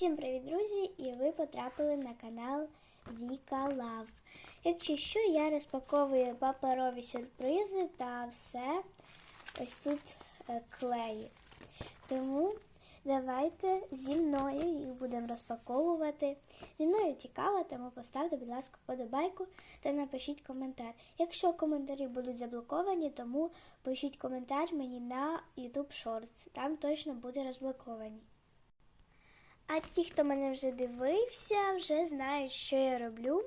Всім привіт, друзі! І ви потрапили на канал Віка Лав. Якщо що, я розпаковую паперові сюрпризи та все ось тут е, клею. Тому давайте зі мною їх будемо розпаковувати. Зі мною цікаво, тому поставте, будь ласка, подобайку та напишіть коментар. Якщо коментарі будуть заблоковані, тому пишіть коментар мені на YouTube Shorts. Там точно буде розблоковані. А ті, хто мене вже дивився, вже знають, що я роблю.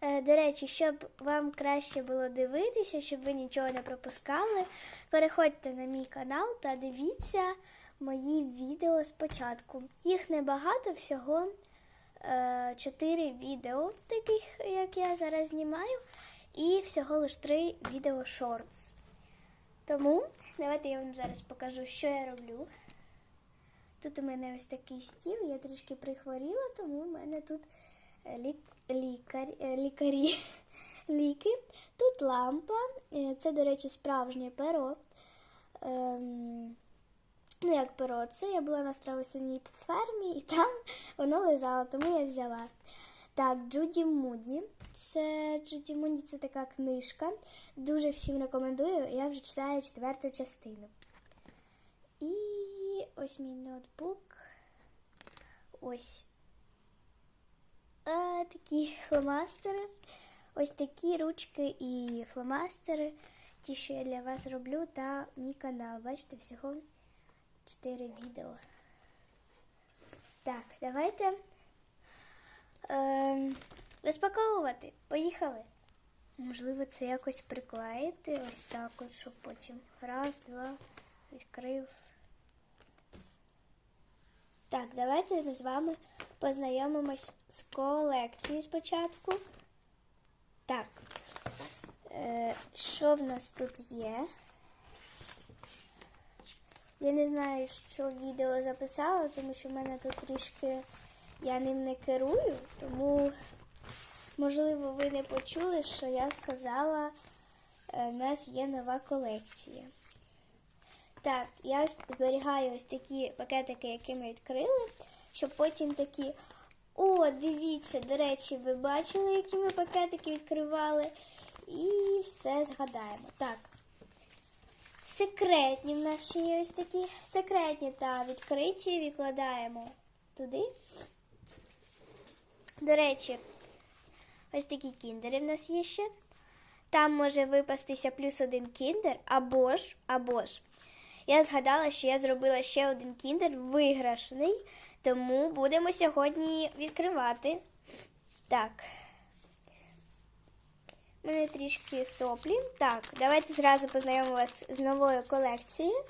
Е, До речі, щоб вам краще було дивитися, щоб ви нічого не пропускали, переходьте на мій канал та дивіться мої відео спочатку. Їх небагато, всього 4 відео, таких, як я зараз знімаю, і всього лише 3 відео шортс. Тому давайте я вам зараз покажу, що я роблю. Тут у мене ось такий стіл, я трішки прихворіла, тому у мене тут е, лік, лікар, е, лікарі ліки. Тут лампа, е, це, до речі, справжнє перо. Ем, ну, як перо, це я була на страусяній фермі, і там воно лежало, тому я взяла. Так, Джуді Муді. Це Джуді Муді це така книжка. Дуже всім рекомендую. Я вже читаю четверту частину. І ось мій ноутбук. Ось а, такі фломастери. Ось такі ручки і фломастери. Ті, що я для вас роблю, та мій канал. Бачите, всього 4 відео. Так, давайте е, розпаковувати. Поїхали. Можливо, це якось приклеїти. Ось так, от, щоб потім раз, два, відкрив. Так, давайте ми з вами познайомимось з колекцією спочатку. Так, е, що в нас тут є? Я не знаю, що відео записала, тому що в мене тут трішки я ним не керую, тому, можливо, ви не почули, що я сказала, е, в нас є нова колекція. Так, я ось зберігаю ось такі пакетики, які ми відкрили, щоб потім такі. О, дивіться, до речі, ви бачили, які ми пакетики відкривали. І все згадаємо. Так. Секретні в нас ще є ось такі секретні та відкриті відкладаємо туди. До речі, ось такі кіндери в нас є ще. Там може випастися плюс один кіндер, або ж, або ж. Я згадала, що я зробила ще один кіндер виграшний, тому будемо сьогодні відкривати. Так. У мене трішки соплі. Так, давайте зразу познайомимо вас з новою колекцією.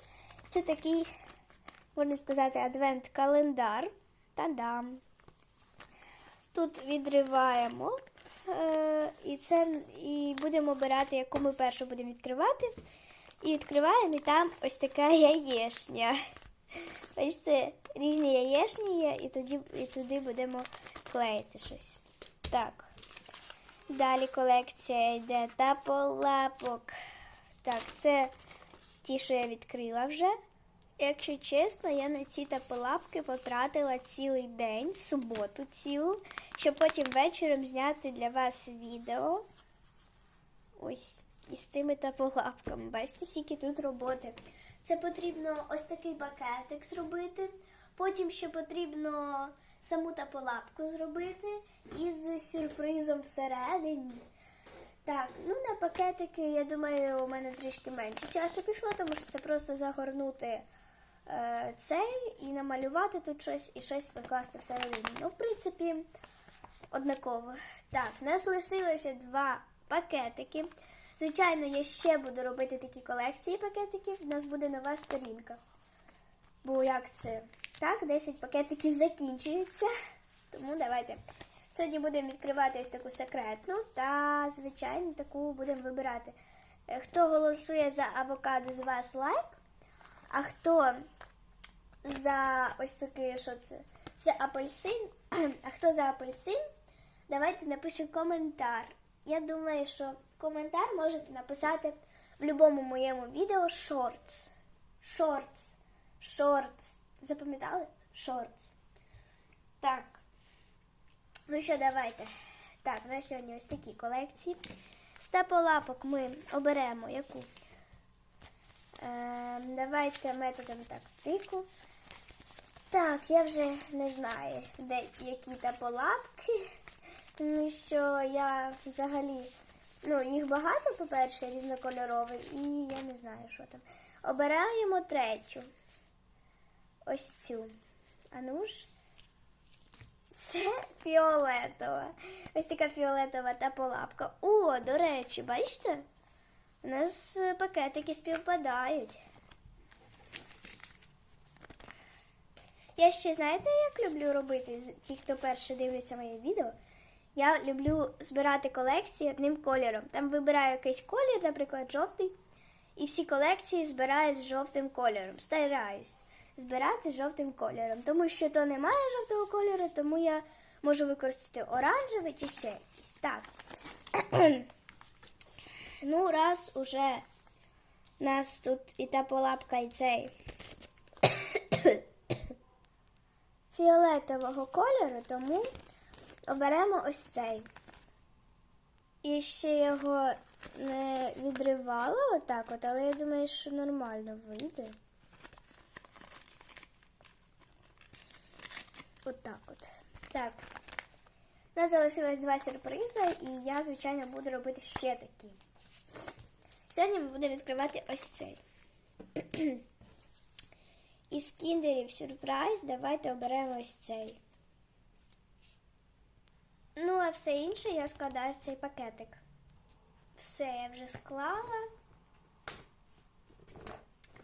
Це такий, можна сказати, адвент-календар. Та-дам! Тут відриваємо е- і це і будемо обирати, яку ми першу будемо відкривати. І відкриваємо, і там ось така яєшня. Бачите, різні яєшні є, і тоді, і туди будемо клеїти щось. Так. Далі колекція йде таполапок. Так, це ті, що я відкрила вже. Якщо чесно, я на ці таполапки потратила цілий день, суботу цілу, щоб потім вечором зняти для вас відео. Ось із цими таполапками. Бачите, скільки тут роботи. Це потрібно ось такий пакетик зробити. Потім ще потрібно саму таполапку зробити із сюрпризом всередині. Так, ну на пакетики, я думаю, у мене трішки менше часу пішло, тому що це просто загорнути е, цей і намалювати тут щось і щось покласти всередині. Ну, в принципі, однаково. Так, в нас лишилося два пакетики. Звичайно, я ще буду робити такі колекції пакетиків. У нас буде нова сторінка. Бо як це? Так, 10 пакетиків закінчується. Тому давайте. Сьогодні будемо відкривати ось таку секретну та, звичайно, таку будемо вибирати. Е, Хто голосує за авокадо, з вас лайк. А хто за ось такий, що це? Це апельсин. А хто за апельсин? Давайте напишемо коментар. Я думаю, що коментар можете написати в будь-якому моєму відео shorts. Shorts. Shorts. Запам'ятали? Shorts. Так. Ну що, давайте. Так, на сьогодні ось такі колекції. З таполапок ми оберемо яку. Е, давайте методом так тику. Так, я вже не знаю, де які таполапки, тому що я взагалі, ну, їх багато, по-перше, різнокольорових, і я не знаю, що там. Обираємо третю. Ось цю. А ну ж. Це фіолетова. Ось така фіолетова таполапка. О, до речі, бачите? У нас е, пакетики співпадають. Я ще знаєте, як люблю робити ті, хто перше дивиться моє відео. Я люблю збирати колекції одним кольором. Там вибираю якийсь колір, наприклад, жовтий, і всі колекції збираю з жовтим кольором. Стараюсь збирати з жовтим кольором. Тому що то немає жовтого кольору, тому я можу використати оранжевий чи ще якийсь. Так. ну, раз уже нас тут і та полапка, і цей фіолетового кольору, тому оберемо ось цей. І ще його не відривала отак от, але я думаю, що нормально вийде. Отак от. Так. У нас залишилось два сюрпризи, і я, звичайно, буду робити ще такі. Сьогодні ми будемо відкривати ось цей. Із кіндерів сюрприз давайте оберемо ось цей. Ну, а все інше я складаю в цей пакетик. Все, я вже склала.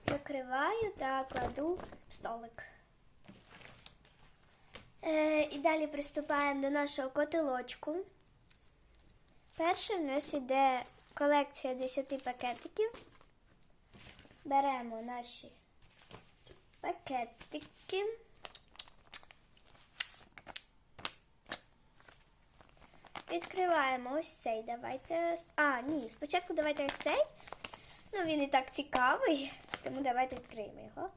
Закриваю та кладу в столик. Е, і далі приступаємо до нашого котелочку. Перше в нас іде колекція 10 пакетиків. Беремо наші пакетики. Відкриваємо ось цей. Давайте. А, ні, спочатку давайте ось цей. Ну, він і так цікавий, тому давайте відкриємо його.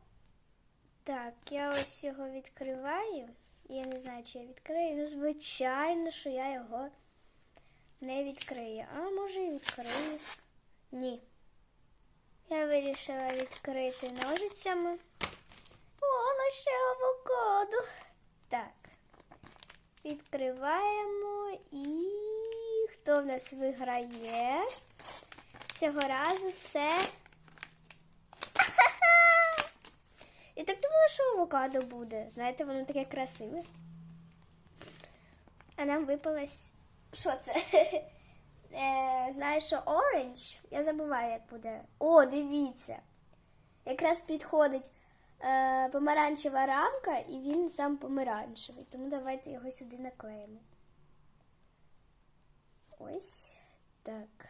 Так, я ось його відкриваю. Я не знаю, чи я відкрию. Ну, звичайно, що я його не відкрию. А може і відкрию. Ні. Я вирішила відкрити ножицями. О, ну ще авокадо. Так. Відкриваємо і хто в нас виграє? Цього разу це. Я так думала, що авокадо буде. Знаєте, воно таке красиве. А нам випалось. Що це? Е, знаєш, що оранж? Я забуваю, як буде. О, дивіться. Якраз підходить е, помаранчева рамка, і він сам помаранчевий. Тому давайте його сюди наклеїмо. Ось так.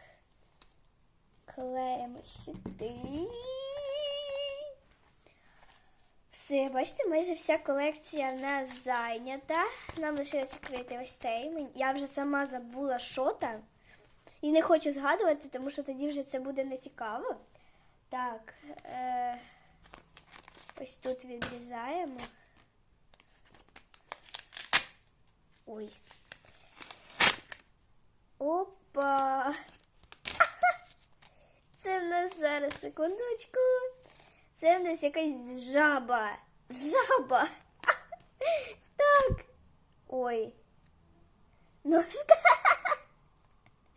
Клеїмо сюди. Все, бачите, майже вся колекція в нас зайнята. Нам лишилось відкрити ось цей. Я вже сама забула, що там. І не хочу згадувати, тому що тоді вже це буде нецікаво. Так. Е- ось тут відрізаємо. Ой. Опа! Це в нас зараз секундочку. Це в нас якась жаба. Жаба. Так. Ой. Ножка.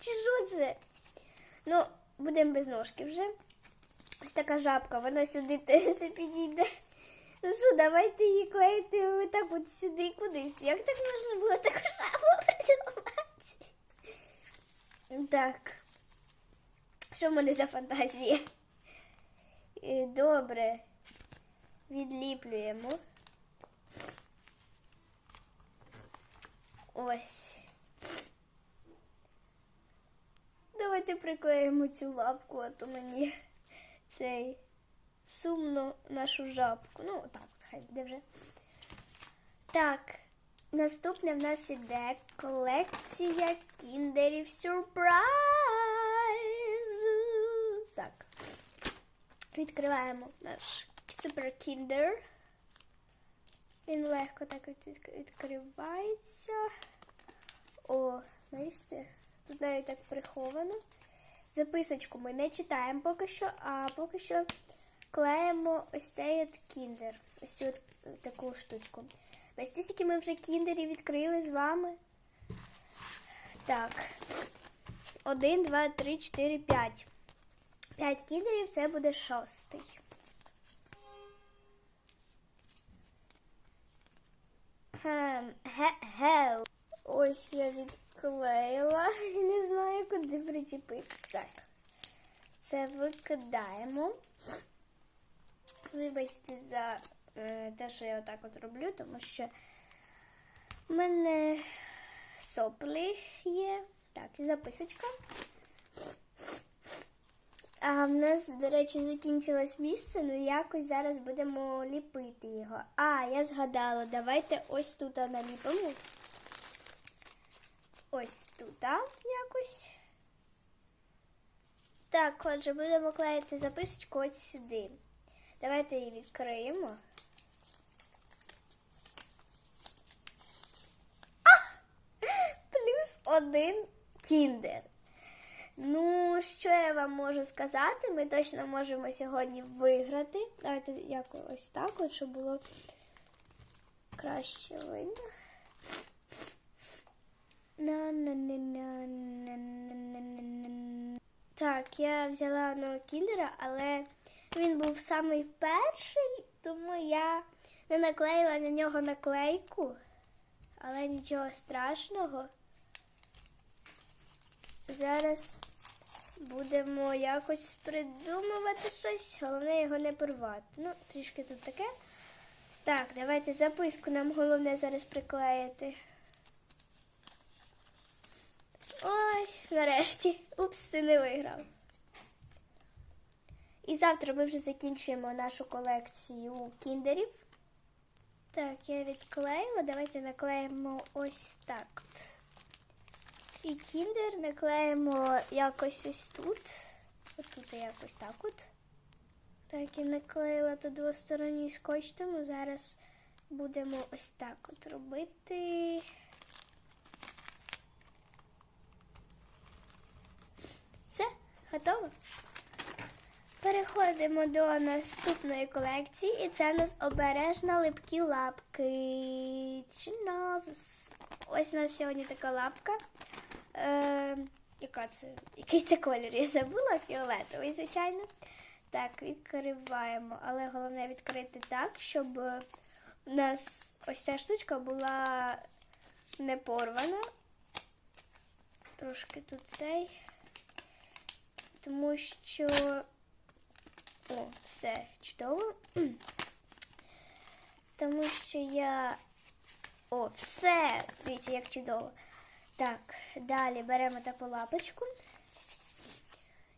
Чи що це? Ну, будемо без ножки вже. Ось така жабка, вона сюди теж не підійде. Ну що, давайте її клеїти отак от сюди кудись. Як так можна було таку жабу придумати? Так. Що в мене за фантазія? Е, Добре. Відліплюємо. Ось. Давайте приклеїмо цю лапку, а то мені цей сумно нашу жабку. Ну, так, хай буде вже. Так, наступне в нас іде колекція кіндерів сюрприз. Так. Відкриваємо наш Kinder. Він легко так відкривається. О, бачите, тут навіть так приховано. Записочку ми не читаємо поки що, а поки що клеїмо ось цей от кіндер. Ось цю от е, таку штучку. Бачите, скільки ми вже кіндерів відкрили з вами. Так. Один, два, три, чотири, п'ять. П'ять кіндерів це буде шостий. Ось я відклеїла і не знаю, куди причепити. Так. Це викидаємо. Вибачте за е, те, що я отак от роблю, тому що в мене соплі є. Так, і записочка. А в нас, до речі, закінчилось місце, ну якось зараз будемо ліпити його. А, я згадала, давайте ось тут наліпимо. Ось тут якось. Так, отже, будемо клеїти записочку ось сюди. Давайте її відкриємо. Плюс один кіндер. Ну, що я вам можу сказати? Ми точно можемо сьогодні виграти. Давайте якось так, от, щоб було краще видно. Так, я взяла одного кіндера, але він був самий перший, тому я не наклеїла на нього наклейку, але нічого страшного. Зараз будемо якось придумувати щось, головне його не порвати. Ну, трішки тут таке. Так, давайте записку нам головне зараз приклеїти. Ой, нарешті. Упс, ти не виграв. І завтра ми вже закінчуємо нашу колекцію кіндерів. Так, я відклеїла. Давайте наклеїмо ось так. І кіндер наклеїмо якось ось тут. Ось тут якось так от. Так, я наклеїла тут двосторонній скотч, тому зараз будемо ось так от робити. Все, готово. Переходимо до наступної колекції, і це у нас обережно липкі лапки. Чиназис. Ось у нас сьогодні така лапка. Е, яка це? Який це колір? Я забула фіолетовий, звичайно. Так, відкриваємо, але головне відкрити так, щоб у нас ось ця штучка була не порвана. Трошки тут цей. Тому що. О, все чудово. Тому що я. О, все! Дивіться, як чудово. Так, далі беремо таку лапочку.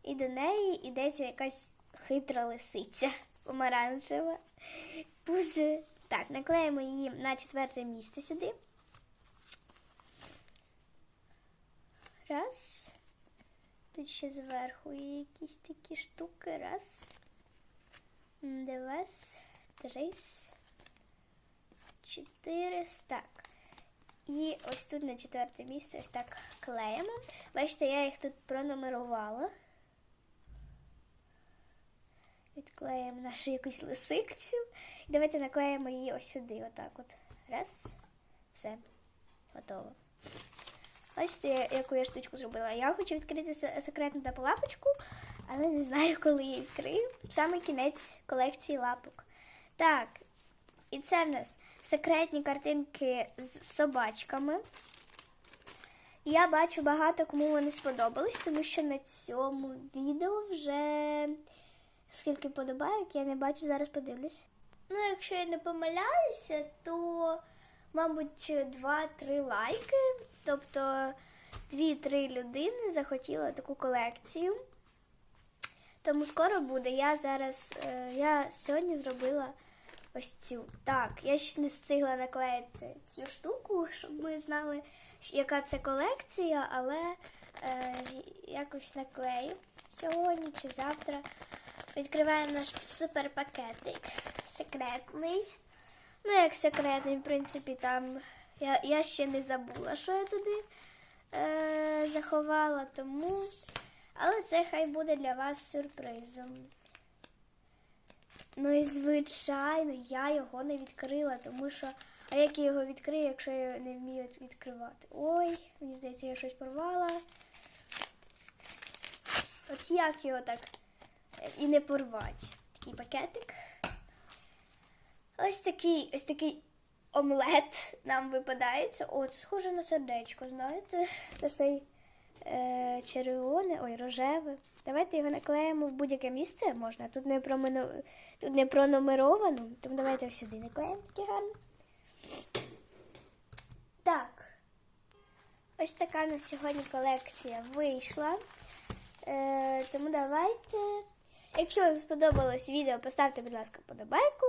І до неї йдеться якась хитра лисиця помаранчева. Дуже. Так, наклеїмо її на четверте місце сюди. Раз. Тут ще зверху є якісь такі штуки. Раз. Два. Три. Чотири. Так. І ось тут на четверте місце ось так клеїмо. Бачите, я їх тут пронумерувала. Відклеїмо нашу якусь лисикцю. Давайте наклеїмо її ось сюди. Отак от. Раз. Все. Готово. Бачите, яку я штучку зробила. Я хочу відкрити секретну таку лапочку, але не знаю, коли її відкрию. Саме кінець колекції лапок. Так, і це в нас секретні картинки з собачками. Я бачу багато кому вони сподобались, тому що на цьому відео вже скільки подобайок, я не бачу, зараз подивлюсь. Ну, якщо я не помиляюся, то, мабуть, 2-3 лайки. Тобто 2-3 людини захотіли таку колекцію. Тому скоро буде. Я зараз, е, я сьогодні зробила ось цю. Так, я ще не встигла наклеїти цю штуку, щоб ми знали, яка це колекція, але е, якось наклею сьогодні чи завтра. Відкриваємо наш супер пакетик секретний. Ну, як секретний, в принципі, там я, я ще не забула, що я туди е, заховала, тому. Але це хай буде для вас сюрпризом. Ну і звичайно, я його не відкрила, тому що. А як я його відкрию, якщо я не вмію відкривати? Ой, мені здається, я щось порвала. От як його так е, і не порвати? Такий пакетик. Ось такий, ось такий омлет нам випадається. О, схоже на сердечко, знаєте? Це е, червоне, ой, рожеве. Давайте його наклеїмо в будь-яке місце можна. Тут не, промино... Тут не пронумеровано, тому давайте сюди наклеїмо таке гарно. Так. Ось така на сьогодні колекція вийшла. Е, тому давайте. Якщо вам сподобалось відео, поставте, будь ласка, подобайку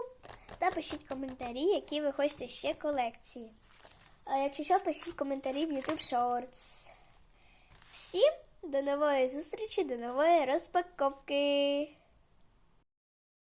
та пишіть коментарі, які ви хочете ще колекції. А якщо що, пишіть коментарі в YouTube Shorts. Всім до нової зустрічі, до нової розпаковки!